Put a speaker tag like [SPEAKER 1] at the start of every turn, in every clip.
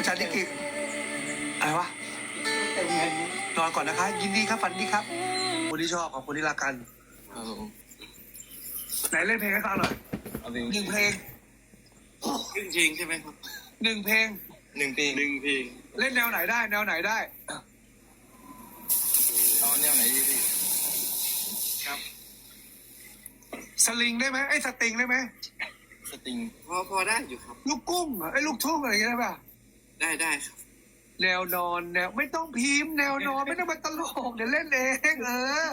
[SPEAKER 1] อาจารย์นิกิอะไรวะนอนก่อนนะคะ ยินดีครับฝันดีครับคนที่ชอบกับคนที่รักกัน
[SPEAKER 2] ครับผม
[SPEAKER 1] ไหนเล่นเพลงให้ฟังหน่อย
[SPEAKER 2] เอาเพลง
[SPEAKER 1] หนึ่งเพลง
[SPEAKER 2] ครึ่งเพลงใช่ไหมครับ
[SPEAKER 1] หนึ่งเพลง
[SPEAKER 2] หนึ่งเพลงหนึ่งเพลง
[SPEAKER 1] เล่นแนวไหนได้ แนวไหนได้
[SPEAKER 2] เอาแนวไหนดีพี่ครับ
[SPEAKER 1] สลิงได้ไหมไอ้ยสติงได้ไหม
[SPEAKER 2] สตริงพอพอได้อยู่ครับ
[SPEAKER 1] ลูกกุ้งเหรอไอ้ยลูกทุ่งอะไรอย่างเงี้ยได้ป่ะ
[SPEAKER 2] ได้ได้ครับ
[SPEAKER 1] แนวนอนแนวไม่ต้องพิมพ์แนวนอนไม่ต้องมาตลกเดี๋ยวเล่นเองเออ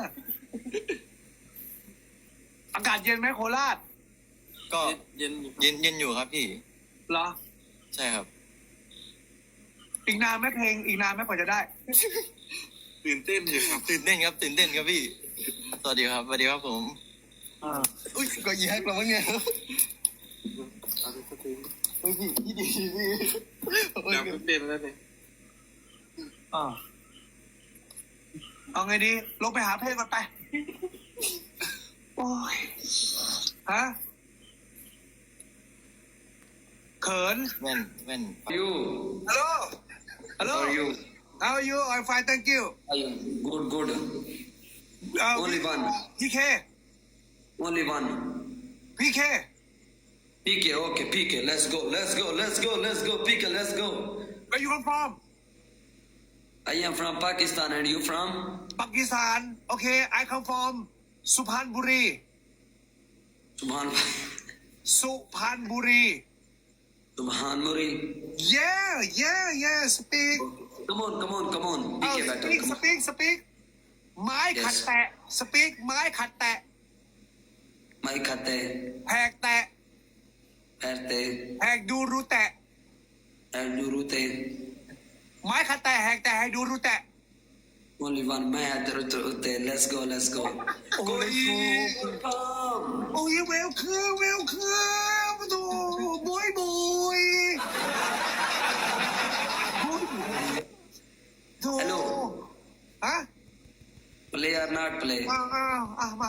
[SPEAKER 1] อากาศเย็นไหมโคราช
[SPEAKER 2] ก็เย็นเย็นเย็นอยู่ครับพี่
[SPEAKER 1] เหรอ
[SPEAKER 2] ใช่ครับ
[SPEAKER 1] อีกนานไหมเพลงอีกนานไหมกว่าจะได้
[SPEAKER 2] ตื่นเต้นอยู่ครับ ตื่นเต้นครับ ตื่นเต้นครับพี่ สวัสดีครับสวัสดีครับผม
[SPEAKER 1] อ่า
[SPEAKER 2] อุ้ยก็ยีฮักเราวะเนี่ยโอ้ ยพี่พี่ดีพี่โอ้ยเต้นแล้วเนี่ย
[SPEAKER 1] อ่าเอาไงดี ลงไปหาเพลงก่อนไป โอ้ย ฮะ เขิน
[SPEAKER 2] แว่นแว่น
[SPEAKER 3] You,
[SPEAKER 1] ฮัลโหล ฮัลโหล
[SPEAKER 3] how are you?
[SPEAKER 1] How are you I'm fine thank you
[SPEAKER 3] I am good, good.
[SPEAKER 1] เอ่อ
[SPEAKER 3] Only one,
[SPEAKER 1] พี่เค
[SPEAKER 3] only one.
[SPEAKER 1] พี่เค
[SPEAKER 3] PK, okay, PK, let's go, let's go, let's go, let's go, PK, let's go.
[SPEAKER 1] Where you come from
[SPEAKER 3] I am from Pakistan and you from?
[SPEAKER 1] ปักกีสถาน โอเค I come from สุพรรณบุรี
[SPEAKER 3] Subhan,
[SPEAKER 1] สุพรรณบุรี
[SPEAKER 3] Subhan Muri.
[SPEAKER 1] Yeah yeah yeah speak
[SPEAKER 3] Come on, come on, come on.
[SPEAKER 1] เออ
[SPEAKER 3] PK
[SPEAKER 1] ส
[SPEAKER 3] better,
[SPEAKER 1] ปีก
[SPEAKER 3] come
[SPEAKER 1] ส
[SPEAKER 3] on.
[SPEAKER 1] ปีกสปีกไม้ขัดแตะสปีกไม้ขัดแตะ
[SPEAKER 3] My khate,
[SPEAKER 1] แหกแตะ
[SPEAKER 3] erte,
[SPEAKER 1] แหกดูรูแตะ
[SPEAKER 3] and durute.
[SPEAKER 1] ไม้ขัดแตะแหกแตะให้ดูรูแตะ
[SPEAKER 3] Only one, my durute. Let's go, let's go.
[SPEAKER 1] Oh,
[SPEAKER 3] Koi,
[SPEAKER 1] let's go.
[SPEAKER 3] welcome.
[SPEAKER 1] โอ้ยเวลคือเวลคือดูบอยบอยดู
[SPEAKER 3] Hello.
[SPEAKER 1] ฮะ
[SPEAKER 3] Play or not play?
[SPEAKER 1] มาอ้าวอ่ะมา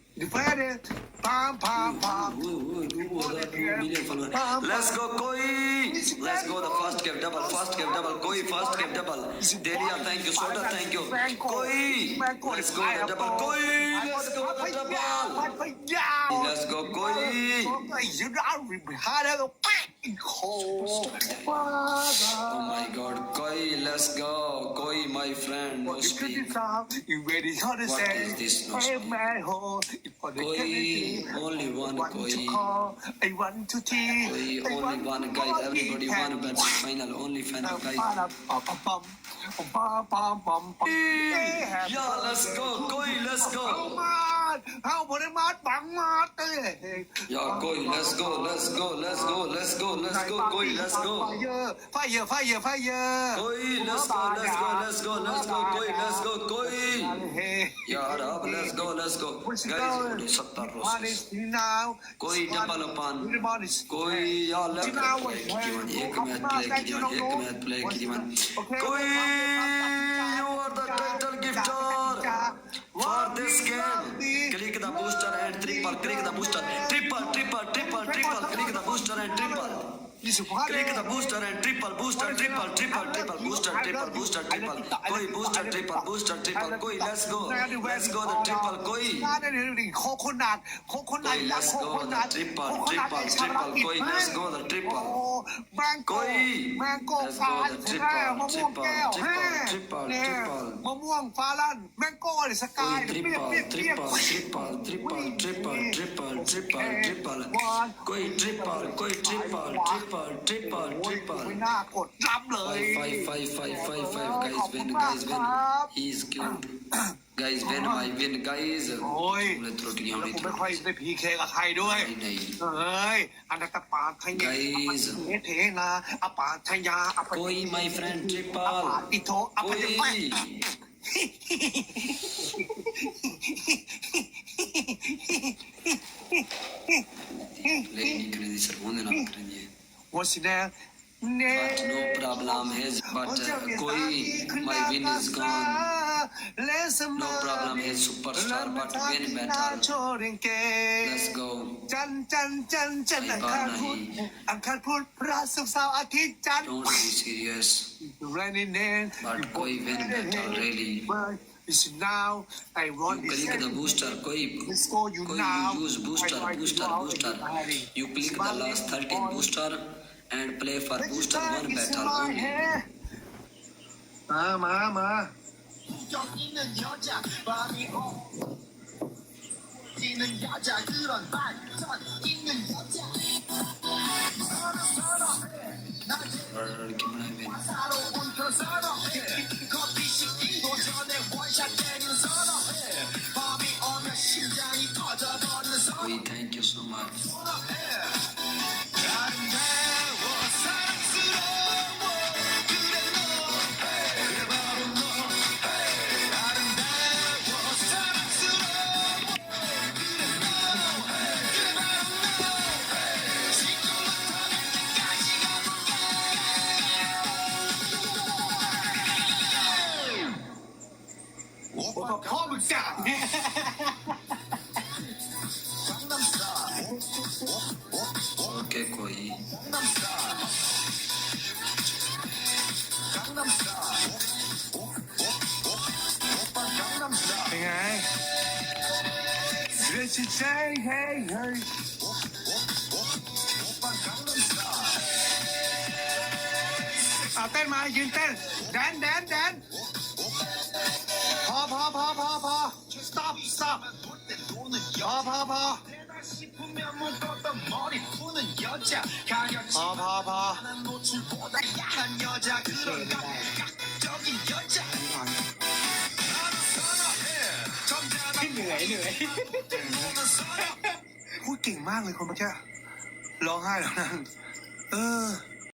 [SPEAKER 3] Let's go, Koi. Let's go. The first cap double. First cap double. Koi, first cap double. Delia, thank you. Soda, thank you. Koi. Let's go. The double. Koi. Let's go. The double. Let's go, Koi. Oh my god, Koi, let's go. Koi, my friend, no speak.
[SPEAKER 1] You very
[SPEAKER 3] What is this
[SPEAKER 1] no speak? Koi,
[SPEAKER 3] only one Koi.
[SPEAKER 1] I want to tea.
[SPEAKER 3] Koi, only one guy. Everybody want but final, only final
[SPEAKER 1] guy.
[SPEAKER 3] Yeah, let's go, Koi, let's go.
[SPEAKER 1] मार हाँ बोले मार भांग मारते
[SPEAKER 3] यार कोई let's go let's go let's go let's go let's go कोई let's go
[SPEAKER 1] fire fire fire
[SPEAKER 3] कोई let's go let's go let's go let's go कोई let's go
[SPEAKER 1] कोई
[SPEAKER 3] यार अब let's go let's go guys सत्तर
[SPEAKER 1] रोसेस कोई
[SPEAKER 3] double
[SPEAKER 1] पान
[SPEAKER 3] कोई यार लेफ्ट
[SPEAKER 1] एक मैच
[SPEAKER 3] प्ले की एक
[SPEAKER 1] मैच
[SPEAKER 3] प्ले
[SPEAKER 1] की
[SPEAKER 3] कोई
[SPEAKER 1] you
[SPEAKER 3] are the triple, click the booster, triple, triple, triple, triple, click the booster and triple. Click the booster and triple booster triple triple triple booster triple booster triple. Koi booster triple booster triple. Koi let's go. Let's go the triple koi. Coconut let's go the triple triple triple. Koi let's go the triple.
[SPEAKER 1] Mango
[SPEAKER 3] let's go the triple triple triple triple.
[SPEAKER 1] มะม่วงฟ้าลั่นแมงโก้เนี่ยสกาย
[SPEAKER 3] triple,
[SPEAKER 1] เปรี้ยวเปรี้ยว
[SPEAKER 3] triple, triple, triple, triple, eh, triple, triple, triple.
[SPEAKER 1] กุ้ย
[SPEAKER 3] triple
[SPEAKER 1] กุ้ย
[SPEAKER 3] triple, triple,
[SPEAKER 1] triple, ไม่
[SPEAKER 3] triple.
[SPEAKER 1] ผมไม่ค่อย
[SPEAKER 3] त्रुटि
[SPEAKER 1] ได้พีเคกับใครด้วย
[SPEAKER 3] नहीं नहीं
[SPEAKER 1] เอ้ยอันนั้นตะปาทะเย
[SPEAKER 3] Guys
[SPEAKER 1] เทเทนาอปาทยาอปา
[SPEAKER 3] कोई my friend
[SPEAKER 1] อ
[SPEAKER 3] triple
[SPEAKER 1] ปาติโทอปาติ
[SPEAKER 3] कोई เลยนี่ครดิสร์วันนั้นครดิ
[SPEAKER 1] What's that เน่
[SPEAKER 3] But no problem is but uh, koi my win is gone. No problem is superstar but win battle. Let's go.
[SPEAKER 1] จันทร์จันทร์จันทร์จันทร์อังคารพุธอังคารพุธพระศุกร์เสาร์อาทิตย์จันทร์
[SPEAKER 3] Don't be serious.
[SPEAKER 1] Rainy name.
[SPEAKER 3] But koi win battle really.
[SPEAKER 1] It's now. I want
[SPEAKER 3] You click the booster koi
[SPEAKER 1] Let's go you
[SPEAKER 3] koi
[SPEAKER 1] now.
[SPEAKER 3] you use booster
[SPEAKER 1] I want
[SPEAKER 3] booster
[SPEAKER 1] you now.
[SPEAKER 3] booster. You click the last 13 booster and play for booster one battle only.
[SPEAKER 1] มามามา
[SPEAKER 3] 인격 있는
[SPEAKER 2] 여자 바비 호 있는 여자 그런 발전 있는 여자. 전에 마음이 오면
[SPEAKER 3] thank you so much.
[SPEAKER 1] What the fuck was that?
[SPEAKER 3] Okay koi.
[SPEAKER 1] เป็นไงเรื่องชิดใจเฮ้ยเฮ้ยเอาเต้นมายืนเต้นแดนแด พอพอพอพอพอพอเหนื่อยเหนื่อยพูดเก่งมากเลยคนเมื่อกี้ร้องไห้แล้วนั่นเออ